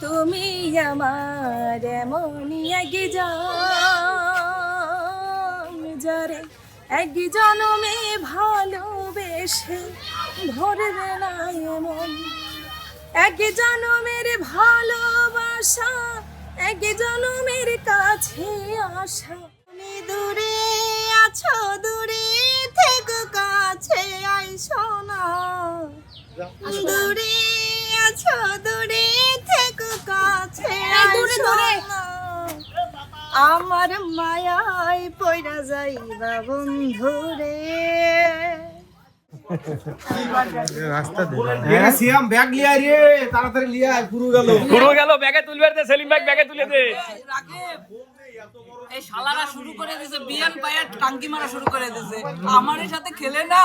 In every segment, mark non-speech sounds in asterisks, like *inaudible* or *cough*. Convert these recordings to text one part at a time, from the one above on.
তুমি আমার এমনই এক যারে এক জনমে ভালোবেসে ভরবে না এমন। এক জনমের ভালোবাসা এক জনমের কাছে আসা। তুমি দূরে আছো দূরে থেকে কাছে আইসো না। দূরে আছো দূরে আইসো আমার মায়ায় পয়রা যাইবা লিয়া রে। দিয়েছে আমার সাথে খেলে না।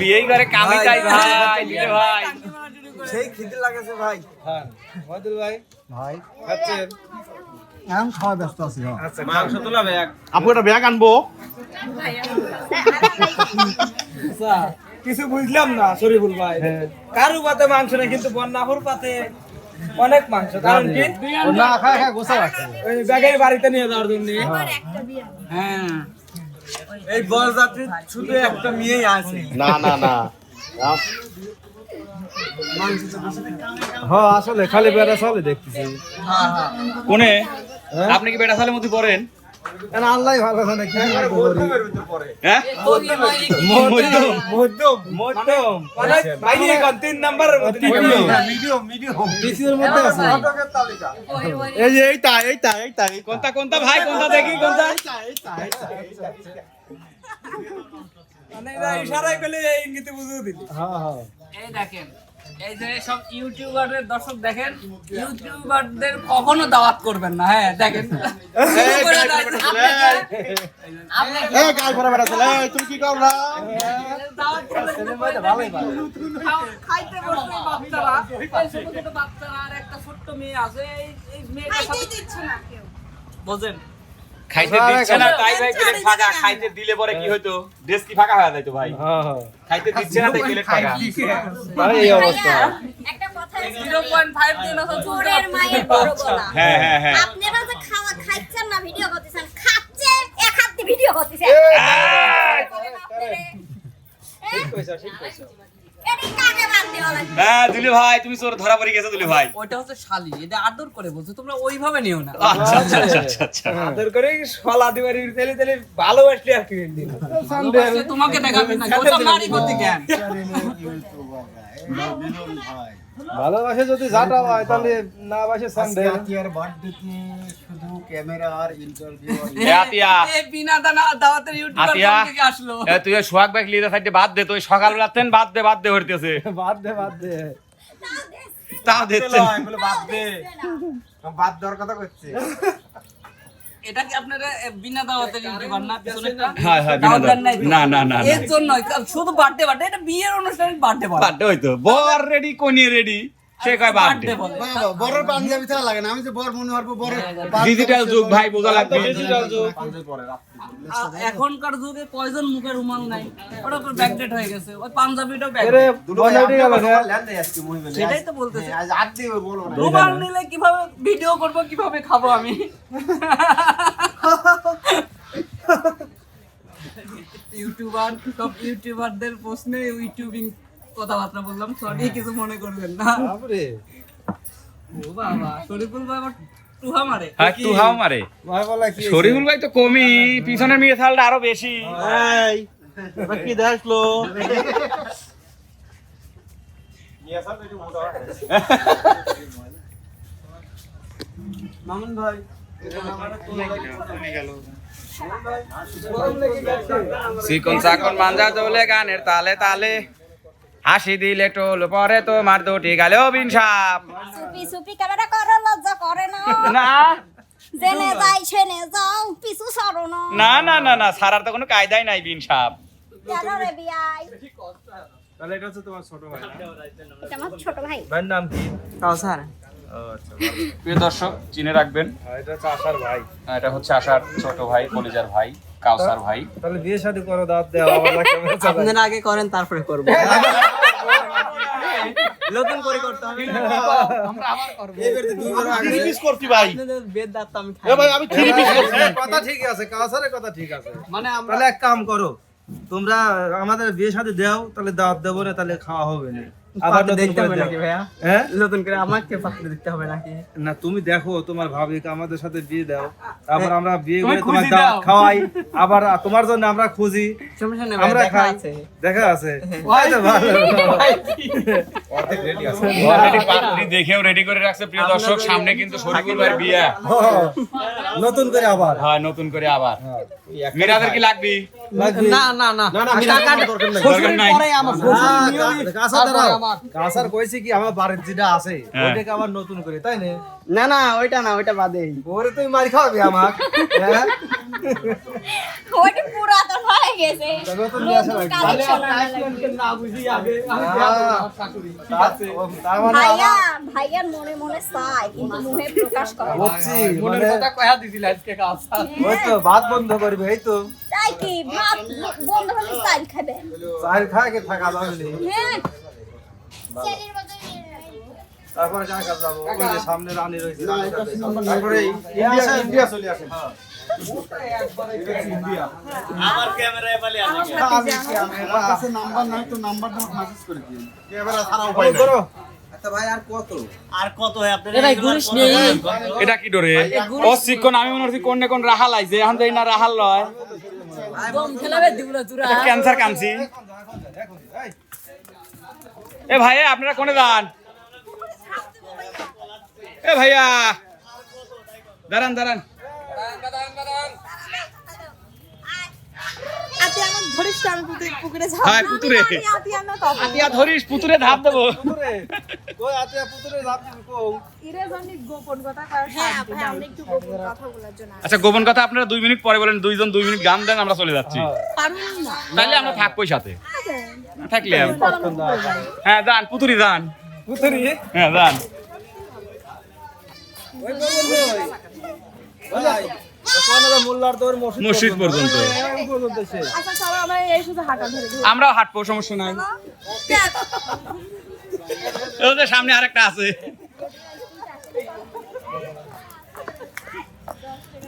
বিয়েই করে কামি চাই ভাই। ভাই সেই খিদে লাগেছে ভাই। হ্যাঁ মদুল ভাই ভাই। খাচ্ছেন? এখন খাওয়া ব্যস্ত আছি হ্যাঁ। আচ্ছা মাংস তোলা ব্যাগ। আপু একটা ব্যাগ আনব? আচ্ছা কিছু বুঝলাম না শরীফুল ভাই। কারু পাতে মাংস নেই কিন্তু বন্যাপুর পাতে অনেক মাংস কারণ কি? না খায় খায় গোসা রাখছে ওই ব্যাগের বাড়িতে নিয়ে যাওয়ার জন্য। হ্যাঁ। এই বরযাত্রী শুধু একটা মেয়েই আছে। না না না। হ্যাঁ আসলে খালি বেড়া চলে দেখতেছি। কোনে? আপনি কি বেটা সালের মধ্যে পড়েন? আল্লাহ ভালো জানে কি হ্যাঁ কোনটা কোনটা ভাই? কোনটা দেখি কোনটা? মানে ইশারায় পেলে এই ইঙ্গিতে বুঝিয়ে দিল হ্যাঁ হ্যাঁ। এই দেখেন এই যে সব ইউটিউবারের দর্শক দেখেন ইউটিউবারদের কখনো দাওয়াত করবেন না হ্যাঁ দেখেন। তুমি কি করলা? বাচ্চারা আর একটা ছোট্ট মেয়ে আছে এই বোঝেন খাইতে দিচ্ছে না তাই ভাই প্লেট ফাঁকা খাইতে দিলে পরে কি হতো ড্রেস কি ফাঁকা হয়ে যাইতো ভাই হ্যাঁ হ্যাঁ খাইতে দিচ্ছে না তাই প্লেট ফাঁকা মানে এই অবস্থা একটা কথা জিরো পয়েন্ট ফাইভ চোরের মায়ের বড় গলা হ্যাঁ হ্যাঁ হ্যাঁ আপনারা যে খাওয়া খাচ্ছেন না ভিডিও করতেছেন খাচ্ছে এক হাতে ভিডিও করতেছেন কাকে বাদ দেওয়া লাগবে হ্যাঁ দুলে ভাই তুমি চোর ধরা পড়ে গেছো দুলে ভাই। ওইটা হচ্ছে শালি এটা আদর করে বলছো তোমরা ওইভাবে নিও না। আচ্ছা আচ্ছা আচ্ছা আচ্ছা আচ্ছা আদর করে সলা দিবারি তেলে তেলে ভালোবাসলে আর কি দিন। তোমাকে দেখাবে না ওটা করতে জ্ঞান। ভালোবাসে যদি যাটা হয় তাহলে না বাসে স্যান্ডেল আতিয়া। এই বিনা দানা দাওয়াতের ইউটিউবার থেকে আসলো। তুই সোহাগ লিয়ে সাইডে বাদ দে তুই সকালবেলা তেন বাদ দে বাদ দে হইতেছে। বাদ দে বাদ দে। দিচ্ছে। বাদ দে বাদ দেওয়ার কথা করছে এটা কি আপনারা বিনা না? হ্যাঁ, হ্যাঁ, দাওয়াত? না, না, না, না। এর জন্যই শুধু বার্থডে বার্থডে এটা বিয়ের অনুষ্ঠানে বার্থডে বার্থডে হয়তো হইতো। বর রেডি কোনি রেডি সে কয় বাদ দে? বলে বড়র পাঞ্জাবি থাকা লাগে না আমি যে বড় মনে হব বড় ডিজিটাল যুগ ভাই বোঝা লাগবে। ডিজিটাল যুগ। এখনকার যুগে কয়জন মুখে রুমাল নাই? ওটা তো ব্যাকডেট হয়ে গেছে। ওই পাঞ্জাবিটাও ব্যাকডেট বনাউটি গেল রে সেটাই তো বলতেছে। রুমাল নিলে কীভাবে ভিডিও করব কীভাবে খাব আমি? *laughs* ইউটিউবার সব ইউটিউবারদের প্রশ্নে ইউটিউবিং কথাবার্তা বললাম সরি কিছু মনে করবেন না। বাপরে। ও বাবা শরীফুল ভাই আমার টুহা মারে। হ্যাঁ তুই মারে। ভাই বলা কি শরীফুল ভাই তো কমই পিছনের মেয়ে থালটা আরও বেশি। এই এবার দেখল মামুন ভাই। চিকন চাকন মাঞ্জা চলে গানের তালে তালে। হাসি দিলে টোল পরে তোমার দুটি গালেও বিন সাপ সুপি সুপি ক্যামেরা করো লজ্জা করে না। না। জেনে যাই সেনে যাও পিছু সরো না। না না না না সারার তো কোনো কায়দাই নাই বিন সাপ কেন রে বিয়াই তাহলে এটা হচ্ছে তোমার ছোট ভাই এটা আমার ছোট ভাই। ভাইয়ের নাম কি? কাউসার। আচ্ছা প্রিয় দর্শক চিনে রাখবেন। এটা হচ্ছে আশার ভাই। এটা হচ্ছে আশার ছোট ভাই কলিজার ভাই কাউসার ভাই। তাহলে বিয়ে শাদী করো দাঁত দেওয়া আপনারা আগে করেন তারপরে করব। *laughs* নতুন করে করতে হবে। আমরা আবার করব। থ্রি পিস করছি ভাই। বেদ দাঁত আমি খাই। ভাই আমি থ্রি পিস করছি। কথা ঠিক আছে কাউসারের কথা ঠিক আছে। মানে আমরা তাহলে এক কাম করো তোমরা আমাদের বিয়ে সাথে দেও তাহলে দাঁত দেবো না তাহলে খাওয়া হবে না। আবার নতুন দেখতে করে হবে নাকি ভাইয়া? হ্যাঁ? নতুন করে আমাকে পাত্র দিতে হবে নাকি? না তুমি দেখো তোমার ভাবিকে আমাদের সাথে বিয়ে দাও। তারপর আমরা বিয়ে করে তোমার। খাওয়াই। আবার তোমার জন্য আমরা খুঁজি। আমরা খাই। দেখা আছে। পাত্রী দেখেও রেডি করে রাখছে প্রিয় দর্শক সামনে কিন্তু শরীফুল ভাইয়ের বিয়ে। নতুন করে আবার। হয় নতুন করে আবার। মিরাদের কি লাগবে। না না না না দরকার নাই। আমার হ্যাঁ। আমার। কাঁচার কইছে কি আমার বাড়ির যেটা আছে হ্যাঁ। ওইটাকে আবার নতুন করে তাই না? না না ওইটা না ওইটা বাদেই ওরে তুই মার খাওয়াবি আমার হ্যাঁ? ওইটা পুরাতন হয়ে গেছে। তা নতুন নিয়ে আসা লাগবে। কালেকশন না বুঝি আগে হ্যাঁ। মানে ভাইয়া ভাইয়ার মনে মনে চাই কিন্তু মুখে প্রকাশ করে মনের মানে কথা কয়া দিছিল আজকে কাজ ওই তো ভাত বন্ধ করবে এই তো। তাই কি? ভাত বন্ধ হলে চাল খাবে। চাল খাকে থাকা না। হ্যাঁ তারপরে যাব? ওই যে সামনে রানী রয়েছে। তারপরে ইন্ডিয়া ইন্ডিয়া চলে আসেন নাম্বার নাই তো নাম্বার মেসেজ করে দিন ক্যামেরা ছাড়া উপায় নাই। করো। ভাই গুলিস নেই এটা কি ডরে? ও শিক্ষণ আমি মনে হচ্ছি কোন না কোন রাহাল আইছে। এখন তো না রাহাল লয়। ক্যান্সার কামছি এ ভাই আপনারা কোনে দান এ ভাইয়া দাঁড়ান দাঁড়ান। দাঁড়ান আমার আচ্ছা গোপন কথা আপনারা দুই মিনিট পরে বলেন দুইজন দুই মিনিট গান দেন আমরা চলে যাচ্ছি। পারুন তাহলে আমরা থাকবোই সাথে। থাকলে হ্যাঁ যান পুতুরি যান। পুতুরি? হ্যাঁ যান। মসজিদ মসজিদ পর্যন্ত। আচ্ছা চলো আমরা এই শুধু হাঁটা ধরে দিই আমরাও হাঁটবো সমস্যা নাই। যে সামনে আরেকটা আছে।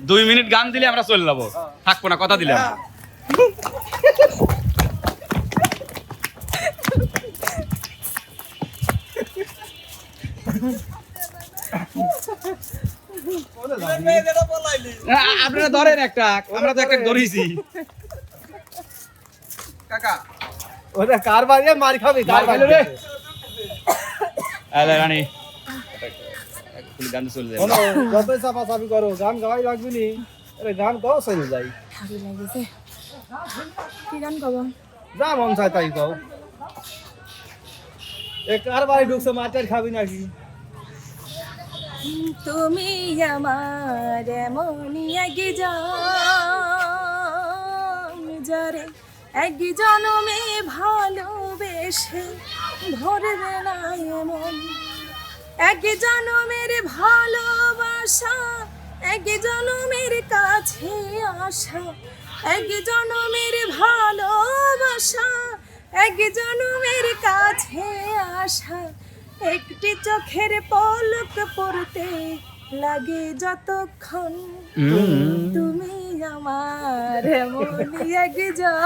দুই মিনিট গান দিলে আমরা চলে যাব। থাকব না কথা দিলাম। আ- আপনারা ধরেন একটা আমরা তো একটা ধরেছি। ওটা কার বাড়ি? মার খাবি কার বাড়ি? রে। আরে রানী। ফুল গান চলে চাপা চাপি করো গান গাওয়াই লাগবে নি। আরে গান গাও চলে যাই কি গান কব? যা মন চায় তাই গাও এ কার বাড়ি ঢুকছে মাটার খাবি নাকি? তুমি আমার এমনই এক জান যারে এক জনমে ভালোবেসে ভরবে না এমন। এক জনমের ভালোবাসা এক জনমের কাছে আসা এক জনমের ভালোবাসা এক জনমের কাছে আসা। একটি চোখের পলক পড়তে লাগে যতক্ষণ। তুমি আমার এমনই এক জন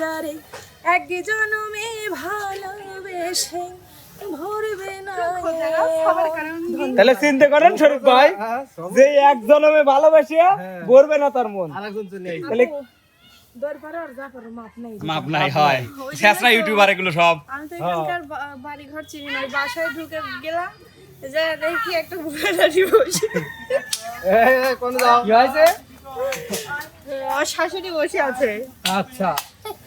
যারে এক জনমে ভালোবেসে ভরবে না তাহলে চিন্তা করেন শরীফ ভাই যে এক জনমে ভালোবাসিয়া গড়বে না তার মন। তাহলে দরবারে আর যা পারো মাপ নাই। হয়। শেষরা ইউটিউবার এগুলো সব। আমি তো এখানকার বা- বাড়ি ঘর চিনি না বাসায় ঢুকে গেলাম যে দেখি একটা বুড়া বসে। এ, এ, কোন যাও কি হয়েছে? আমার শাশুড়ি বসে আছে। আচ্ছা।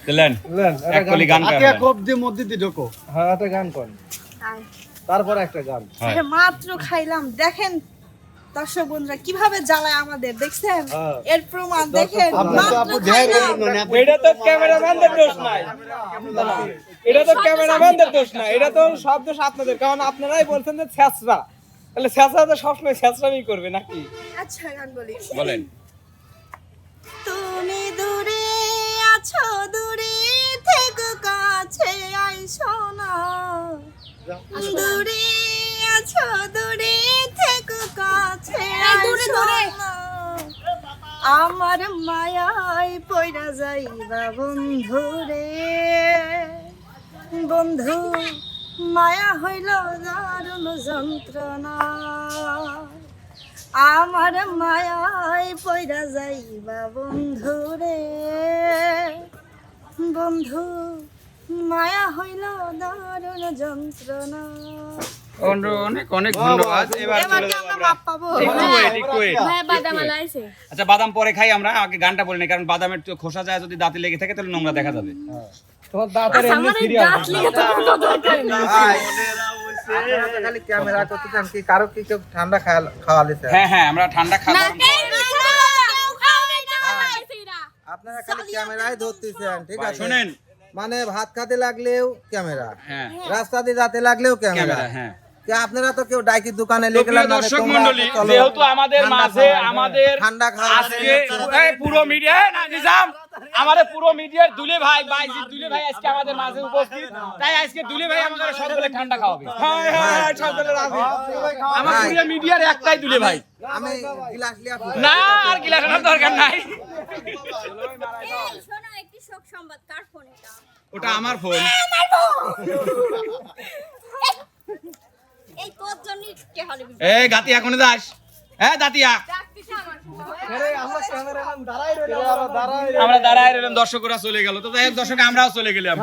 দিলেন লেন এক কলি গান আতিয়া গান কোপ দিয়ে মধ্যে দিয়ে ঢোকো। হ্যাঁ একটা গান কর। তারপর একটা গান। হ্যাঁ, মাত্র খাইলাম দেখেন দর্শক বন্ধুরা কীভাবে জ্বালায় আমাদের দেখছেন? হ্যাঁ। এর প্রমাণ দেখেন এটা তো ক্যামেরাম্যানদের দোষ নাই। এটা তো ক্যামেরাম্যানদের দোষ না এটা তো সব দোষ আপনাদের কারণ আপনারাই বলছেন যে ছ্যাঁচড়া তাহলে ছ্যাঁচড়া তো সবসময় ছ্যাঁচড়ামি করবে নাকি? আচ্ছা গান বলি। বলেন। তুমি দূরে আছো দূরে থেকে কাছে আইসো না। দূরে আছো দূরে দূরে, দূরে। আমার মায়ায় পয়রা যাইবা বন্ধু রে। বন্ধু মায়া হইল দারুণ যন্ত্রণা। আমার মায়ায় পয়রা যাইবা বন্ধু রে। বন্ধু মায়া হইল দারুণ যন্ত্রণা। অনেক অনেক ধন্যবাদ। এবার হ্যাঁ। আছে। আচ্ছা বাদাম পরে খাই আমরা আগে গানটা বলি না কারণ বাদামের খোসা যায় যদি দাঁতে লেগে থাকে তাহলে নোংরা দেখা যাবে। তোমার দাঁতের এমনি সিরিয়াস আপনারা খালি ক্যামেরা করতে চান কি কারও কি কেউ ঠান্ডা খাওয়া- হ্যাঁ হ্যাঁ আমরা ঠান্ডা খাব আপনারা খালি ক্যামেরায় ধরতেছেন ঠিক আছে? শুনেন। মানে ভাত খাতে লাগলেও ক্যামেরা। হ্যাঁ। রাস্তা দিয়ে যেতে লাগলেও ক্যামেরা হ্যাঁ। আপনারা তো কেউ ডাইকি দোকানে দর্শক মন্ডলী যেহেতু আমাদের মাঝে আমাদের ঠান্ডা খাওয়া আজকে পুরো মিডিয়া নিজাম আমাদের পুরো মিডিয়ার দুলে ভাই বাইজি দুলে ভাই আজকে আমাদের মাঝে উপস্থিত। তাই আজকে দুলে ভাই আমাদের সকলে ঠান্ডা খাওয়াবে। হ্যাঁ হ্যাঁ সকলে রাজি। আমার পুরো মিডিয়ার একটাই দুলে ভাই। আমি গিলাস লিয়া না আর গিলাস আনার দরকার নাই। শোনো একটি শোক সংবাদ। কার ফোন এটা? ওটা আমার ফোন এই তোর জন্যই কে হলে এ গাতি এখন যাস। হ্যাঁ দাতিয়া। আমরা ক্যামেরাম্যান দাঁড়াই রইলাম। দাঁড়াই আমরা দাঁড়ায় রইলাম দর্শকরা চলে গেল। তো দর্শক আমরাও চলে গেলাম।